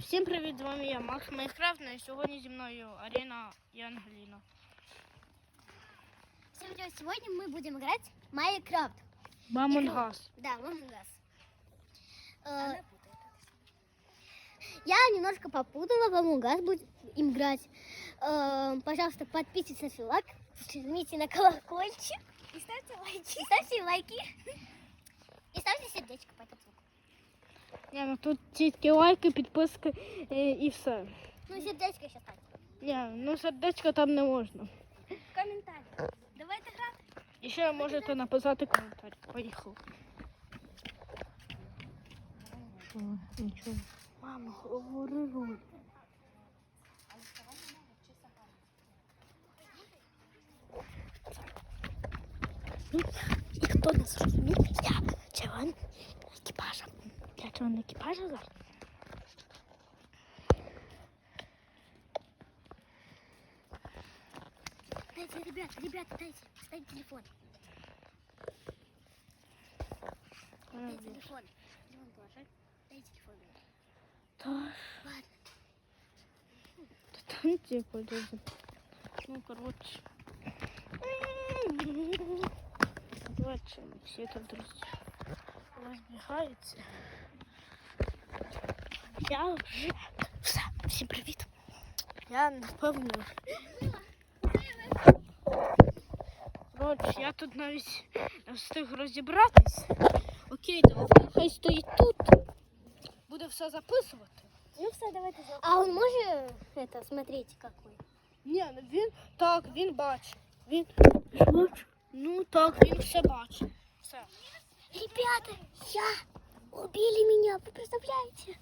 Всім привіт, з вами я, Макс Майнкрафт, і сьогодні зі мною Аріна і Ангеліна. Всем привет! Сегодня мы будем играть в Майнкрафт. Мамонгас. Да, Among Us. Э, Я немножко попутала, в Among Us будем играть. Э, Пожалуйста, подписывайтесь на лайк, жмите на колокольчик. И ставьте лайки. И ставьте лайки. И ставьте сердечко по Ні, ну тут тільки лайки, підписки е, і все. Ну, сердечко еще ставьте. Ні, ну сердечко там не можна. Комментарий. Давайте грати. І ще можете написати коментар. Поїхали. Що, нічого. Мама, говори роль. І хто не зрозумів, я член екіпажа. Я член екіпажа зараз. Дайте, ребята, ребята, дайте. Дайте телефон. Дайте телефон. Телефон положи. Дайте телефон. Та, Ладно. та там типу дуже. Ну, коротше. Коротше, всі тут друзі розбігаються. Я вже все, всім привіт. Я напевно. Коротше, я тут навіть не встиг розібратись. Окей, телефон хай стоїть тут. Буде все записувати. Ну все, давайте А он может это, смотрите какой. Ні, ну він так, він бачить. Він бачить. Ну так, він все бачить. Все. Ребята, я убили меня, вы представляете?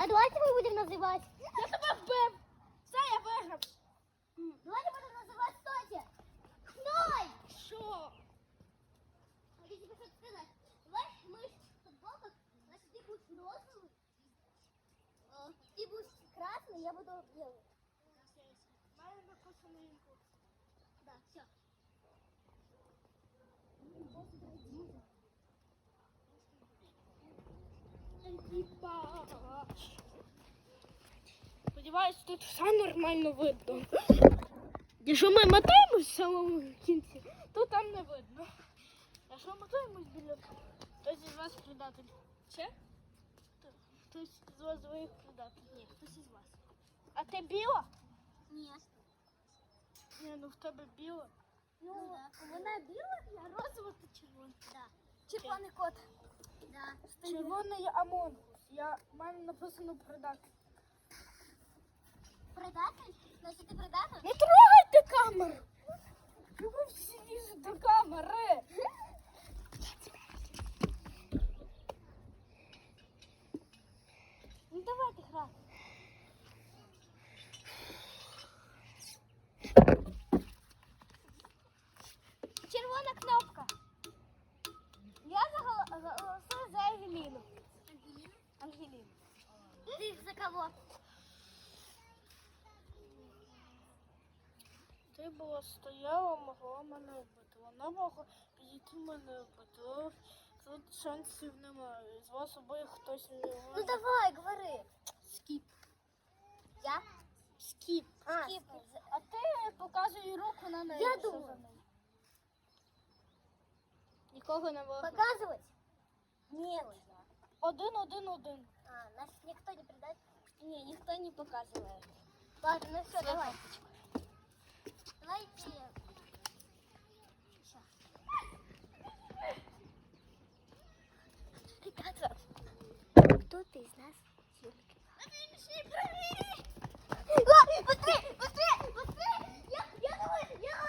А давайте мы будем называть. Я тебя вбив. Все, я виграв. Давайте будем называть, стойте. Стой! Що? Я тебе хочу сказать. Давай мы в футболках, значит ты будешь розовый, э, ты будешь красный, я буду белый. Да, все. Сподіваюсь, тут все нормально видно. Якщо ми мотаємось в самому кінці, то там не видно. Якщо мотаємось біля хтось із вас предатель. Ще? Хтось з вас двоїх предатель. Ні, хтось із вас. А ти біла? Нет. Ні, ну в тебе біла. Ну, вона біла, я розова та червона. Да. Червоний кот. Да. Червоний Амонгус. Я в мене написано предатель. Предатель? Значить, ти предатель? Не трогайте камеру! Ви всі лізуть до камери. Ну давайте грати. Червона кнопка. Я загол- голосую за Ангеліну. Ангеліну? Ангеліну. Ти за кого? Стояла, могла мене вбити. Вона могла підійти мене вбити. Тут шансів немає. З вас обоїх хтось не Ну давай, говори. Скіп. Я? Скіп. А, Скіп. А ти показуй руку на неї. Я що думаю. за. Нікого не видно. Показывать? Нет. Один, один, один. А, нас никто не предает? Не, никто не показывает. Ладно, ну все, давай. Давайте. Щас. Ребята, кто-то из нас съемки. А, Быстрее, быстрее, быстрее! Я, я думаю, я голосую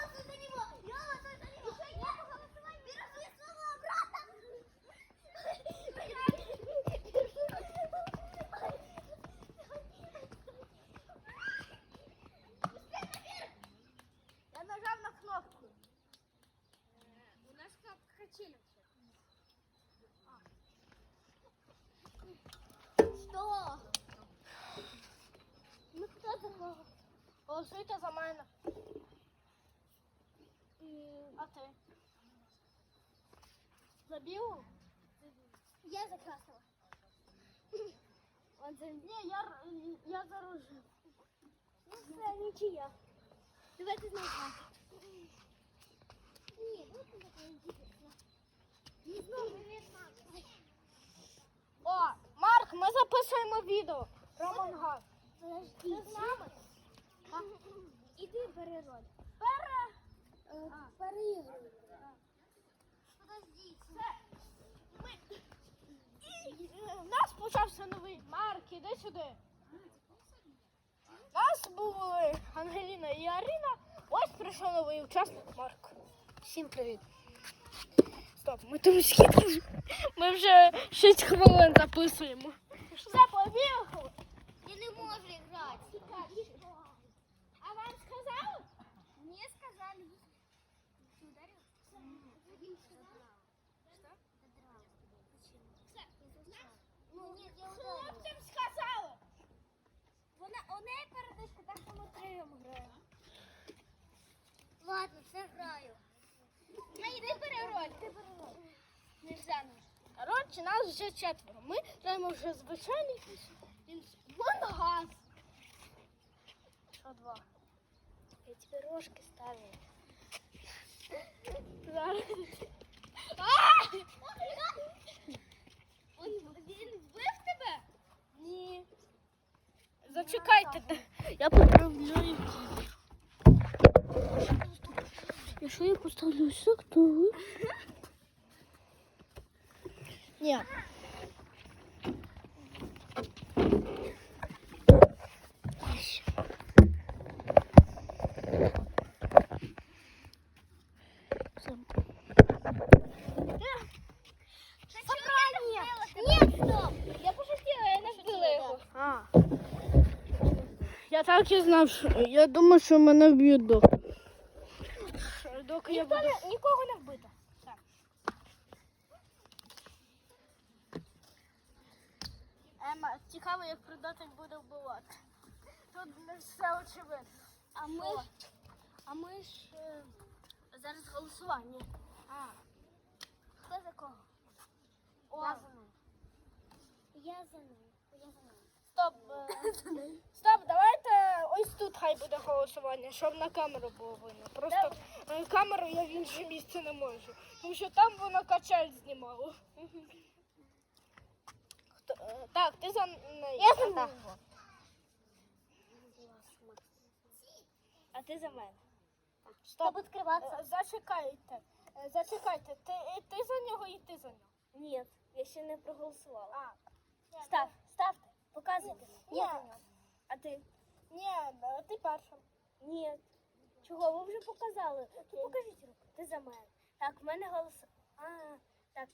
за него! Я Голосуйте за мене. А ти? За білу? Я за красного. Ні, я, я за рожеву. Ну все, нічия. Давайте знову. Ні, ну це таке. О, Марк, ми записуємо відео про мангал. Подожди. Ти з нами? Іди бери роль. Пере... Переігруй. Подожди. Ми... І, е, В нас почався новий. Марк, іди сюди. У нас були Ангеліна і Аріна. Ось прийшов новий учасник Марк. Всім привіт. Стоп, ми тут схитрили. Ми вже 6 хвилин записуємо. Все, побігли. Я не можу грати. А вам сказали? Мне сказали. Ты ударил? Ну, нет, я ударила. Хлопцям сказали. Вона, у так що ми граємо. Ладно, все граю. А йди бери роль, ти бери роль. Не взяну. Коротше, нас вже четверо. Ми граємо вже звичайний. Він вон газ. Що два? Я тебе рожки ставлю. Зараз. Он, він вбив тебе? Ні. Зачекайте. Я поправляю. Якщо я поставлю ось то ви... Ні. Собрание! Нет, стоп! Я пошутила, я не вбила його. А. Я так і знав, що я думав, що мене вб'ють доки. Доки я буду. Нікого не вбито. Ема, цікаво, як предатель буде вбивати. Тут не все очевидно. А ми ж, а ми ж е, зараз голосування. А. Хто за кого? О, Я за нею. Я за нею. Я за нею. стоп. е, Стоп, давайте ось тут хай буде голосування, щоб на камеру було видно. Просто е, камеру я в інше місце не можу. Тому що там воно качель знімало. Хто, е, так, ти за. Я за нею. А ти за мене. Стоп. Відкриватися. Е, Зачекайте. Зачекайте, ти, ти за нього і ти за нього. Ні, я ще не проголосувала. А. Став, ставте, показуйте. Ні. Я за нього. А ти? Ні, е, ти перша. Ні. Чого? Ви вже показали. То покажіть руку. Ти за мене. Так, в мене голос. А, так.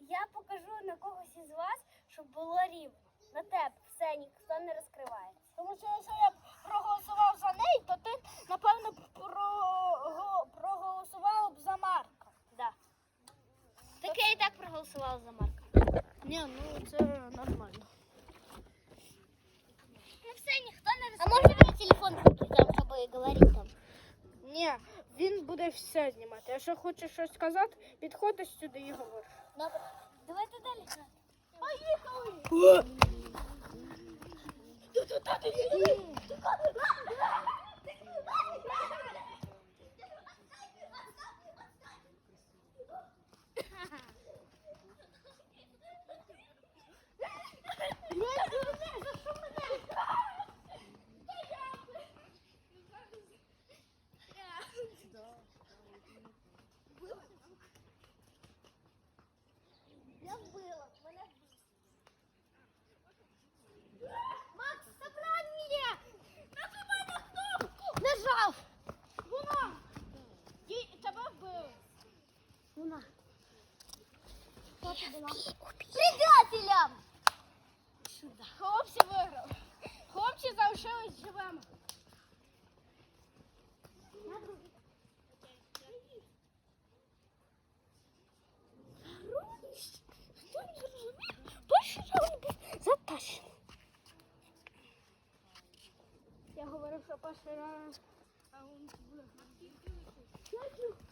Я покажу на когось із вас, щоб було рівно. На тебе. Все, ніхто не розкривається. Тому що якщо я б проголосував за неї, то ти, напевно, б прого- проголосував б за Марка. Да. Так я і так проголосувала за Марка. Ні, ну це нормально. Ніхто не розповідає. А може мені телефон там, щоб говорити там? Ні, він буде все знімати. Якщо хочеш щось сказати, підходиш сюди і говориш. Добре. Давайте далі. Поїхали! говна. Предателям! Сюда. Хлопці виграв. Хлопці залишились живими. Я говорю, что перший а він буде.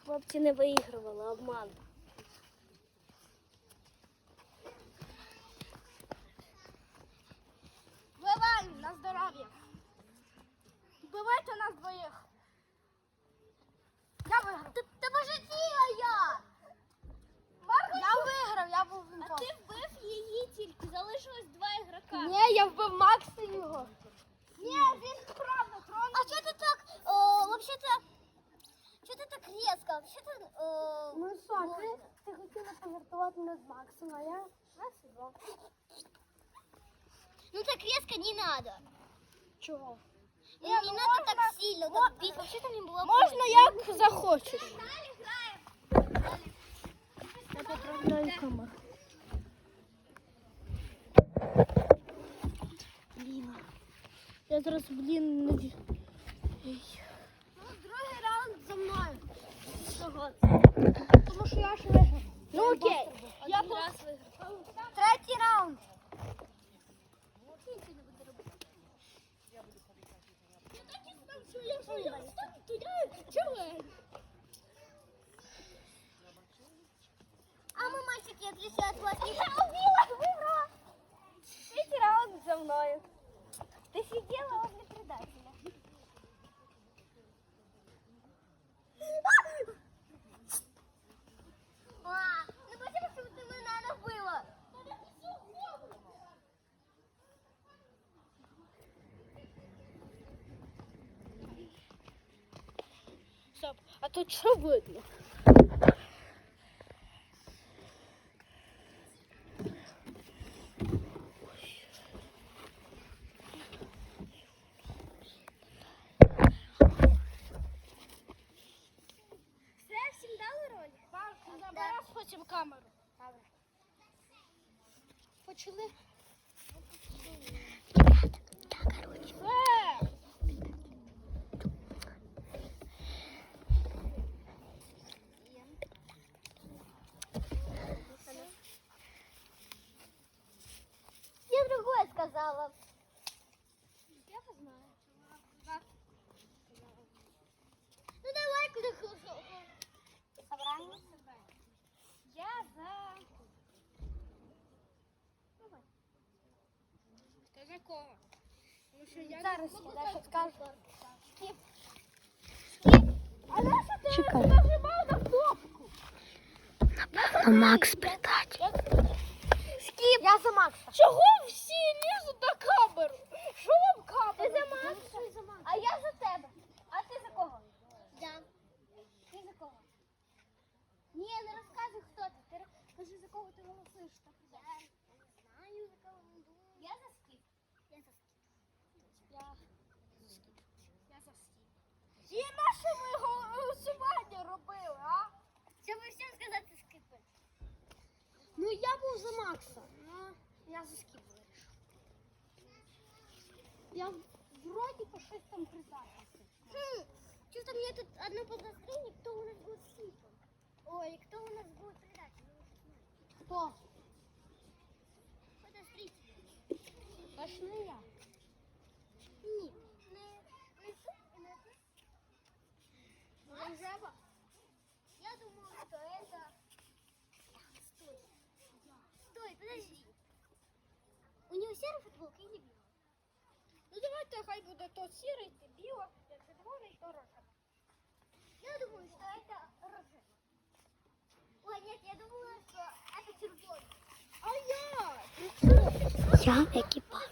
Хлопці не виігрували, обман. Вбиваємо на здоров'я. Вбивайте нас двоїх. Я виграв. Та, та пожитіла я! Я виграв, я був А ти вбив її тільки, залишилось два ігрока. Ні, я вбив Макса його. Ні, він правда, трон. А что ты так, э, вообще-то, что ты так резко? Вообще-то, э, Ну що, ти, ти хотіла пожартувати над Максом, а я нас два. ну так резко не надо. Чого? Не, Не, не ну надо можно- так сильно так бить. Вообще-то не было Можна як захочеш. Я поправляю камеру. Блін. Я зараз, блін, не... ді- Ей. За мною. Чого? Тому що я ж виграв. Ну окей. Я Один раз виграв. Третій раунд. А мы мальчики отличают вас. Я убила, выиграла. Третій раунд за мною. Ты сидела А тут що видно? Зараз потім камеру. Почали. Е! Я другое сказала. Я знаю. Ну давай куда хочешь. Собрание? Я за. Кого? Тому що я Зараз я дальше скажу. Скіп. Скіп. А наша ти Чекай. нажимав на кнопку? Напевно, Макс предатель. Скіп. Я за Макса. Чого всі лізуть на камеру? Що вам камера? Ти за Макса. А я за тебе. А ти за кого? Я. Ти за кого? Ні, не розказуй, хто ти. Ти розкажи, за кого ти голосуєш. Так, я не знаю, за кого голосую. Я за скіп. Я за скіп. Я за скіп. Я за Скіп. І на що ви голосування робили, а? Щоб всім сказати скіпи. Ну я був за Макса. Ну, я за Скіп вирішив. Я вроді по щось там призадався. Хм, что-то мне тут одно подозрение, кто у нас будет скипом. Ой, кто у нас будет предателем. Хто? Подозрительно. Точно не я. У него серая футболка или белая? Ну давайте хай буде то сірий, то біло, то червоний, то рожева. Я думаю, что это рожевый. Ой, нет, я думала, что это червоный. А я? Я екіпаж.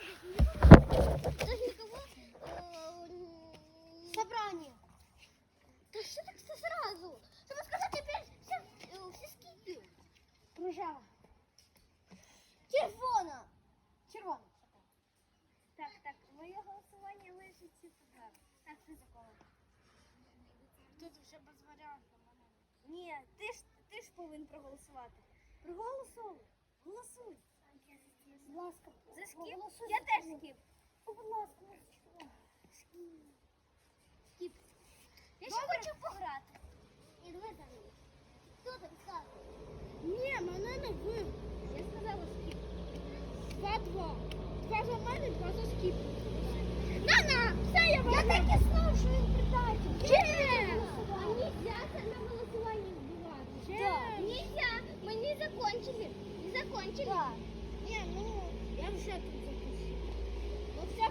Даже никого... э, м, Собрання. Да что так все сразу? Чтобы сказать опять все, э, все скипы. Рожева. Голосування лежить. Так, кого? Тут вже без варіантів. Ні, ти ж ти ж повинен проголосувати. Проголосуй. Голосуй. Будь ласка, За скіп? проголосуй Я за теж мене. скіп. Будь ласка, Скіп. Скіп. Я ще Добре. хочу пограти. І давай за. Хто так сказав? Ні, мене не ви. Я сказала скіп. Два-два. Два за мене, два за скіп. Я так і знав, що він предатель. Че? А нельзя на голосування вбивати. Че? Нельзя. Ми не закончили. Не закончили. Да. Не, ну, я вже тут запишу.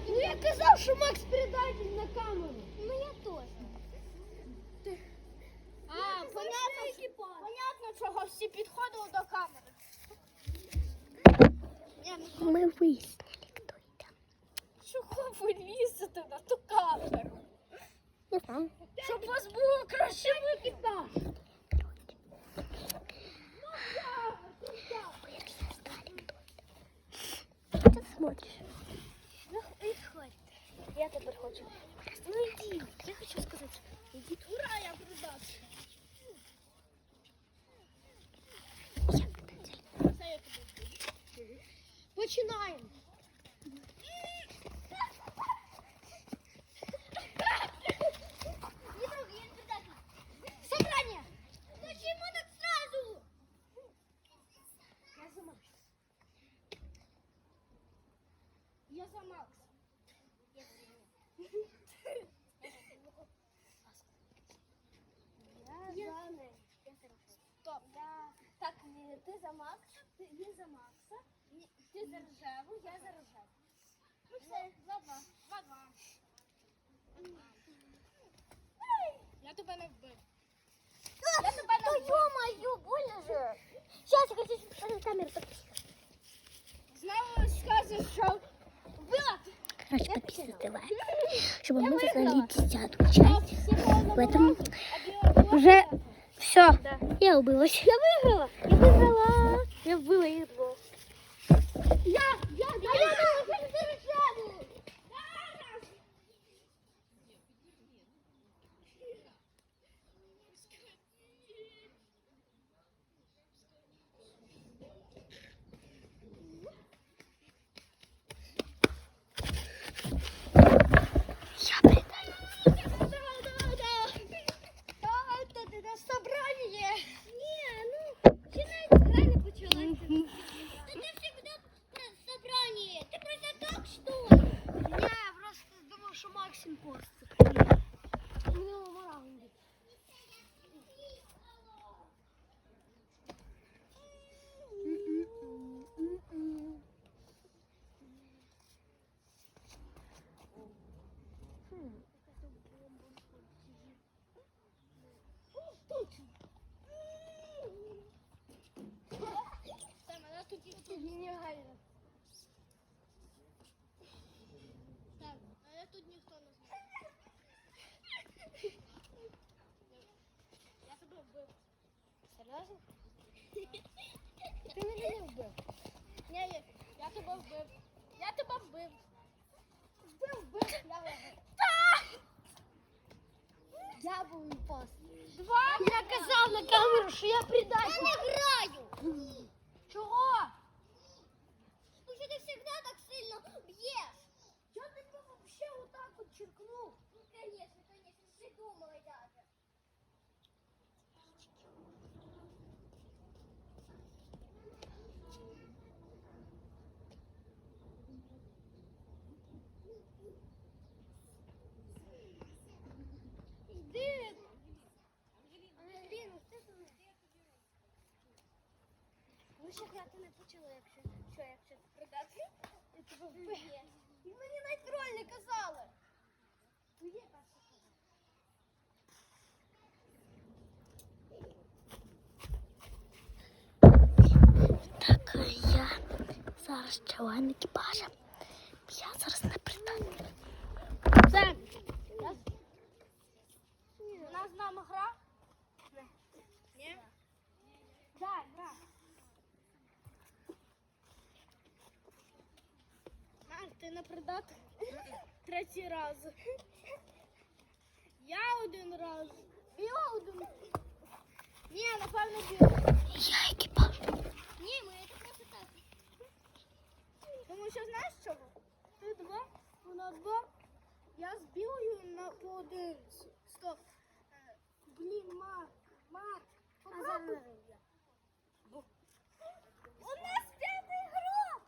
Ну, я казав, що Макс предатель на камеру. Ну я теж. А, понятно, що, понятно, чого всі підходили до камери. Ми вийшли. Чого ви лізете на ту камеру? Щоб у вас було екіпаж. Что ты смотришь? Тебе не вбив. Я тебе не ё-моё, больно же. Сейчас я хочу поставить камеру. Знову скажеш, що вбила. Короче, подписывайте лайк, чтобы мы заняли десятую часть. В этом уже все. Я убылась. Я выиграла. Я выиграла. Я выиграла. Я, я, я, я, я, Рожеву. Геніально. Так, але тут ніхто не знає. Я тебе вбив. Серйозно? Ти мене не вбив. Ні, я тебе вбив. Я тебе вбив. Вбив, вбив, я виграв. Я був імпостер. Два. Я казав на камеру, що я предатель. Я не граю. Чого? Ти завжди так сильно б'єш. Я тебе взагалі отак от черкнув. Ну, конечно, конечно, придумала даже. Ви ще грати не почали, якщо що, якщо Продати? я тебе вбив. І мені навіть троль не казали. Ну. Так, я зараз член екіпажа. Я зараз не предатель. Все. У нас з нами гра? Ні? Так, гра. Маш, ти не придаток? Третій раз. Я один раз. Біла один. Ні, напевно, біла. Я екіпаж. Ні, ми це просто так. Тому що знаєш чого? Ти два, вона два. Я з білою на поодинці. Стоп. Е, Блін, Марк, Марк. А зараз я. У нас п'ятий грок.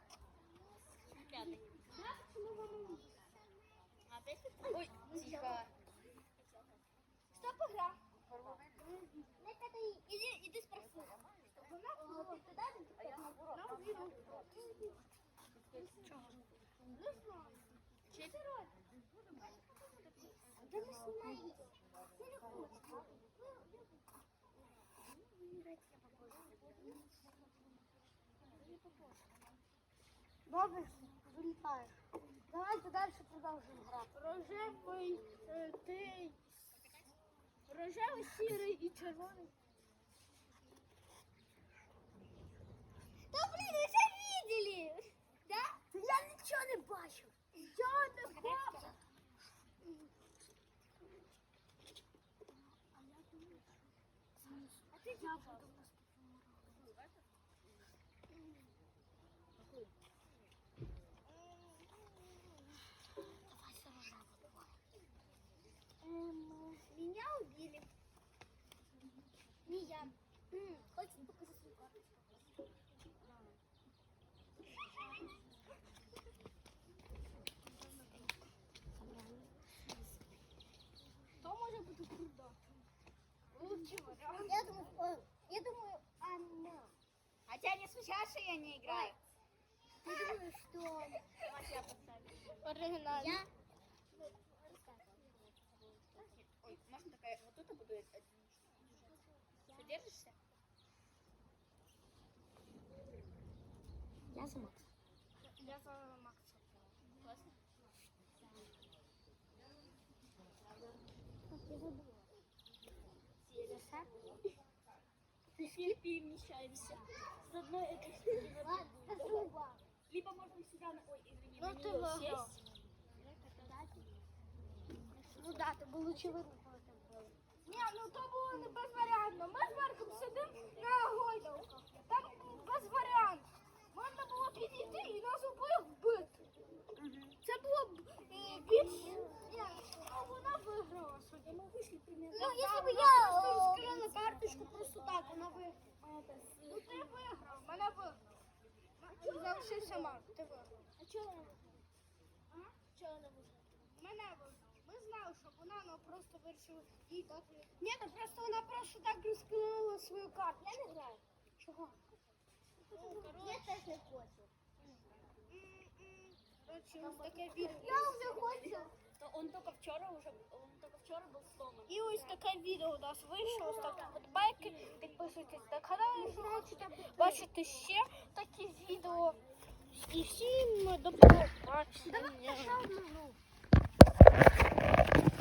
П'ятий. Ой, тихо. Стоп, гра. Не п'ятий. Іди, іди спроси. О, ти. Не. Чи це Да мы снимаем. Я не хочу. Добре, вилітаєш. Давайте далі продовжуємо грати. Рожевий, е, ти... Рожевий, сірий і червоний. Да блин, вы все видели? Да? Я нічого не бачив. Я не бачив. А ты Я буду Эм, Меня убили. Не я. Хочешь показать свою карточку? Хто може бути круто? Лучший. Я думаю, я думаю, она. А тебя не смущает, что я не играю? Я думаю, что Оригінальний. я... такая, вот тут буду один. Ты держишься? Я за Макса. Я за Макса. Классно. Всі переміщаємося. З одної Ладно, скажу вам. Либо можно сюда, на... ой, извини, Ну, на ты неё выиграл. сесть. Ну да, це було очевидно, коли там було. Ні, ну то було не безваріантно. Ми з Марком сидимо на гойдалках. Там без варіант. Можна було підійти і нас обоїх вбити. Це було б е, більш... Ні, ну, вона виграла сьогодні. Ми вийшли примірно. Ну, если бы я... э, розкрила карточку просто так, вона виграла. Ну ти виграв, мене виграв. Залишився Марк, ти виграв. А что вона ну, просто вирішила їй дати. Ні, ну просто вона просто так розкрила свою карту. Я не знаю. Чого? Я теж не хочу. Коротше, ось. Я вже хочу. Он только вчера уже, он только вчера был сломан. І ось таке відео у нас вийшло. Так подбайки. Підписуйтесь на канал, якщо хочете бачити ще такі відео. І всім до побачення. Давай ще одну.